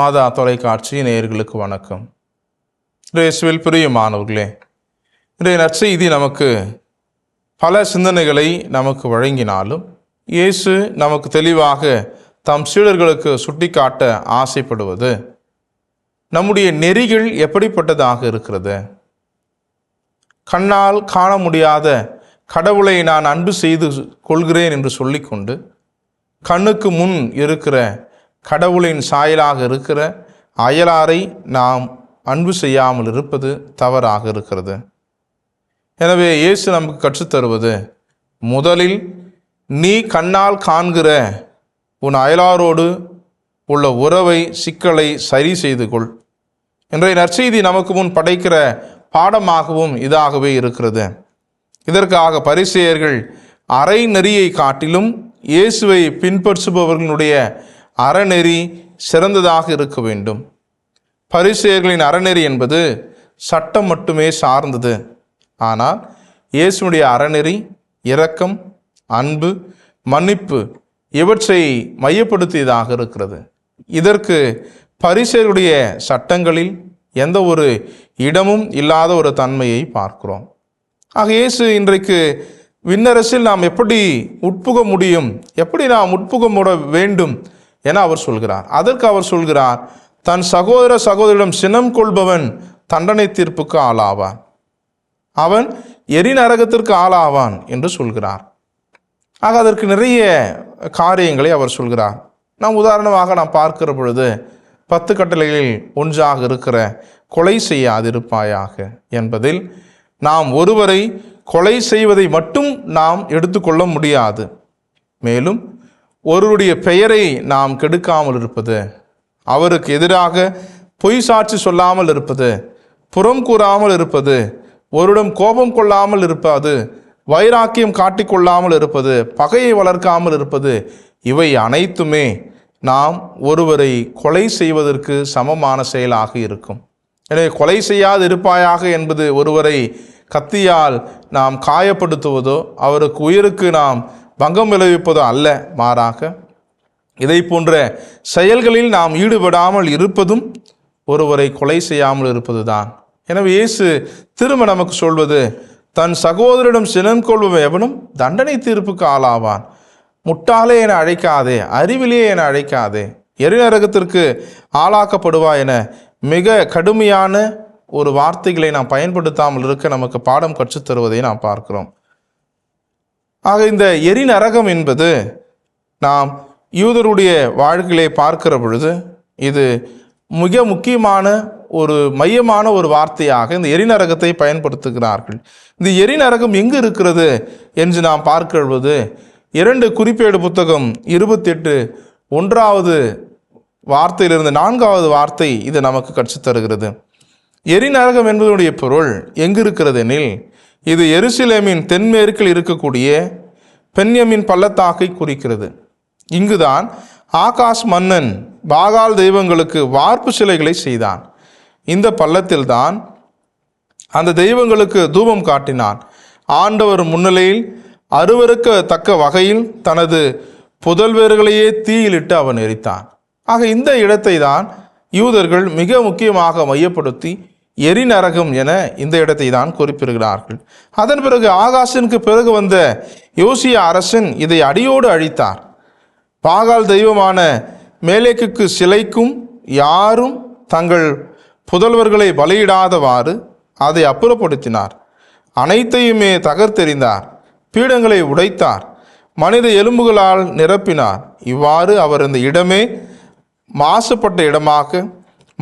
மாதா தொலைக்காட்சி நேயர்களுக்கு வணக்கம். இயேசுவில் பிரியமானவர்களே இன்றைய நற்செய்தி நமக்கு பல சிந்தனைகளை நமக்கு வழங்கினாலும் இயேசு நமக்கு தெளிவாக தம் சீடர்களுக்கு சுட்டிக்காட்ட ஆசைப்படுவது நம்முடைய நெறிகள் எப்படிப்பட்டதாக இருக்கிறது? கண்ணால் காண முடியாத கடவுளை நான் அன்பு செய்து கொள்கிறேன் என்று சொல்லிக்கொண்டு கண்ணுக்கு முன் இருக்கிற கடவுளின் சாயலாக இருக்கிற அயலாரை நாம் அன்பு செய்யாமல் இருப்பது தவறாக இருக்கிறது. எனவே இயேசு நமக்கு கற்றுத்தருவது முதலில் நீ கண்ணால் காண்கிற உன் அயலாரோடு உள்ள உறவை சிக்கலை சரி செய்து கொள் இன்றைய நற்செய்தி நமக்கு முன் படைக்கிற பாடமாகவும் இதாகவே இருக்கிறது. இதற்காக பரிசெயர்கள் அரை நெறியை காட்டிலும் இயேசுவை பின்பற்றுபவர்களுடைய அறநெறி சிறந்ததாக இருக்க வேண்டும். பரிசெயர்களின் அறநெறி என்பது சட்டம் மட்டுமே சார்ந்தது. ஆனால் இயேசுடைய அறநெறி இரக்கம் அன்பு மன்னிப்பு இவற்றை மையப்படுத்தியதாக இருக்கிறது. இதற்கு பரிசெயருடைய சட்டங்களில் எந்த ஒரு இடமும் இல்லாத ஒரு தன்மையை பார்க்கிறோம். ஆக இயேசு இன்றைக்கு விண்ணரசில் நாம் எப்படி உட்புக முடியும்? எப்படி நாம் உட்புக முட வேண்டும்? என அவர் சொல்கிறார். அதற்கு அவர் சொல்கிறார் தன் சகோதர சகோதரிடம் சினம் கொள்பவன் தண்டனை தீர்ப்புக்கு ஆளாவான். அவன் எரிநரகத்திற்கு ஆளாவான் என்று சொல்கிறார். ஆக அதற்கு நிறைய காரியங்களை அவர் சொல்கிறார். நாம் உதாரணமாக நாம் பார்க்கிற பொழுது பத்து கட்டளைகளில் ஒன்றாக இருக்கிற கொலை செய்யாதிருப்பாயாக என்பதில் நாம் ஒருவரை கொலை செய்வதை மட்டும் நாம் எடுத்துக்கொள்ள முடியாது. மேலும் ஒருவருடைய பெயரை நாம் கெடுக்காமல் இருப்பது அவருக்கு எதிராக பொய் சாட்சி சொல்லாமல் இருப்பது புறம் கூறாமல் இருப்பது ஒருடம் கோபம் கொள்ளாமல் இருப்பது வைராக்கியம் காட்டிக்கொள்ளாமல் இருப்பது பகையை வளர்க்காமல் இருப்பது இவை அனைத்துமே நாம் ஒருவரை கொலை செய்வதற்கு சமமான செயலாக இருக்கும். எனவே கொலை செய்யாது இருப்பாயாக என்பது ஒருவரை கத்தியால் நாம் காயப்படுத்துவதோ அவருக்கு உயிருக்கு நாம் பங்கம் விளைவிப்பதோ அல்ல மாறாக இதை போன்ற செயல்களில் நாம் ஈடுபடாமல் இருப்பதும் ஒருவரை கொலை செய்யாமல் இருப்பது தான் எனவே இயேசு திரும்ப நமக்கு சொல்வது தன் சகோதரிடம் சினம் கொள்பவன் எவனும் தண்டனை தீர்ப்புக்கு ஆளாவான். முட்டாளே என அழைக்காதே அறிவிலே என அழைக்காதே. எரிநரகத்திற்கு ஆளாக்கப்படுவா என மிக கடுமையான ஒரு வார்த்தைகளை நாம் பயன்படுத்தாமல் இருக்க நமக்கு பாடம் கற்றுத்தருவதை நாம் பார்க்கிறோம். ஆக இந்த எரிநரகம் என்பது நாம் யூதருடைய வாழ்க்கையிலே பார்க்கிற பொழுது இது மிக முக்கியமான ஒரு மையமான ஒரு வார்த்தையாக இந்த எரிநரகத்தை பயன்படுத்துகிறார்கள். இந்த எரிநரகம் எங்கு இருக்கிறது என்று நாம் பார்க்கிற இரண்டு குறிப்பேடு புத்தகம் இருபத்தெட்டு ஒன்றாவது வார்த்தையிலிருந்து நான்காவது வார்த்தை இது நமக்கு கற்றுத்தருகிறது. எரிநரகம் என்பதனுடைய பொருள் எங்கு இருக்கிறது எனில் இது எருசலேமின் தென்மேற்கில் இருக்கக்கூடிய பென்யமின் பள்ளத்தாக்கை குறிக்கிறது. இங்குதான் ஆகாஷ் மன்னன் பாகால் தெய்வங்களுக்கு வார்ப்பு சிலைகளை செய்தான். இந்த பள்ளத்தில்தான் அந்த தெய்வங்களுக்கு தூபம் காட்டினான். ஆண்டவர் முன்னிலையில் அருவருக்கத்தக்க வகையில் தனது புதல்வர்களையே தீயிலிட்டு அவன் எரித்தான். ஆக இந்த இடத்தை தான் யூதர்கள் மிக முக்கியமாக மையப்படுத்தி எரிநரகம் என இந்த இடத்தை தான் குறிப்பிடுகிறார்கள். அதன் பிறகு ஆகாசனுக்கு பிறகு வந்த யோசிய அரசன் இதை அடியோடு அழித்தார். பாகால் தெய்வமான மேலேக்குக்கு சிலைக்கும் யாரும் தங்கள் புதல்வர்களை பலியிடாதவாறு அதை அப்புறப்படுத்தினார். அனைத்தையுமே தகர்த்தெறிந்தார். பீடங்களை உடைத்தார். மனித எலும்புகளால் நிரப்பினார். இவ்வாறு அவர் இந்த இடமே மாசுபட்ட இடமாக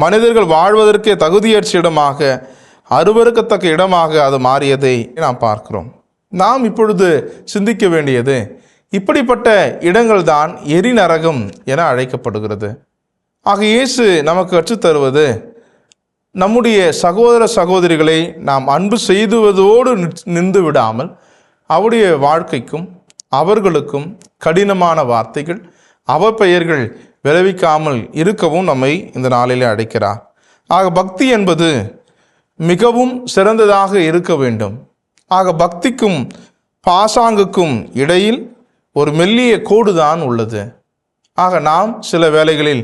மனிதர்கள் வாழ்வதற்கே தகுதியற்ற இடமாக அருவருக்கத்தக்க இடமாக அது மாறியதை நாம் பார்க்கிறோம். நாம் இப்பொழுது சிந்திக்க வேண்டியது இப்படிப்பட்ட இடங்கள் தான் எரிநரகம் என அழைக்கப்படுகிறது. ஆக இயேசு நமக்கு கற்றுத்தருவது நம்முடைய சகோதர சகோதரிகளை நாம் அன்பு செய்துவதோடு நின்று விடாமல் அவருடைய வாழ்க்கைக்கும் அவர்களுக்கும் கடினமான வார்த்தைகள் அவப்பெயர்கள் விளைவிக்காமல் இருக்கவும் நம்மை இந்த நாளிலே அடைக்கிறார் ஆக பக்தி என்பது மிகவும் சிறந்ததாக இருக்க வேண்டும். ஆக பக்திக்கும் பாசாங்குக்கும் இடையில் ஒரு மெல்லிய கோடுதான் உள்ளது. ஆக நாம் சில வேளைகளில்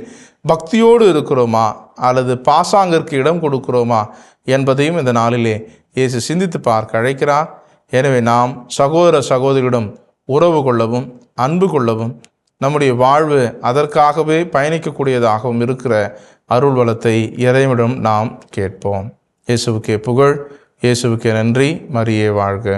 பக்தியோடு இருக்கிறோமா? அல்லது பாசாங்கிற்கு இடம் கொடுக்கிறோமா? என்பதையும் இந்த நாளிலே இயேசு சிந்தித்து பார்க்க அழைக்கிறார். எனவே நாம் சகோதர சகோதரியிடம் உறவு கொள்ளவும் அன்பு கொள்ளவும் நம்முடைய வாழ்வு அதற்காகவே பயணிக்கக்கூடியதாகவும் இருக்கிற அருள் வளத்தை இறைவிடம் நாம் கேட்போம். இயேசுவுக்கே புகழ் இயேசுவுக்கே நன்றி. மரியே வாழ்க.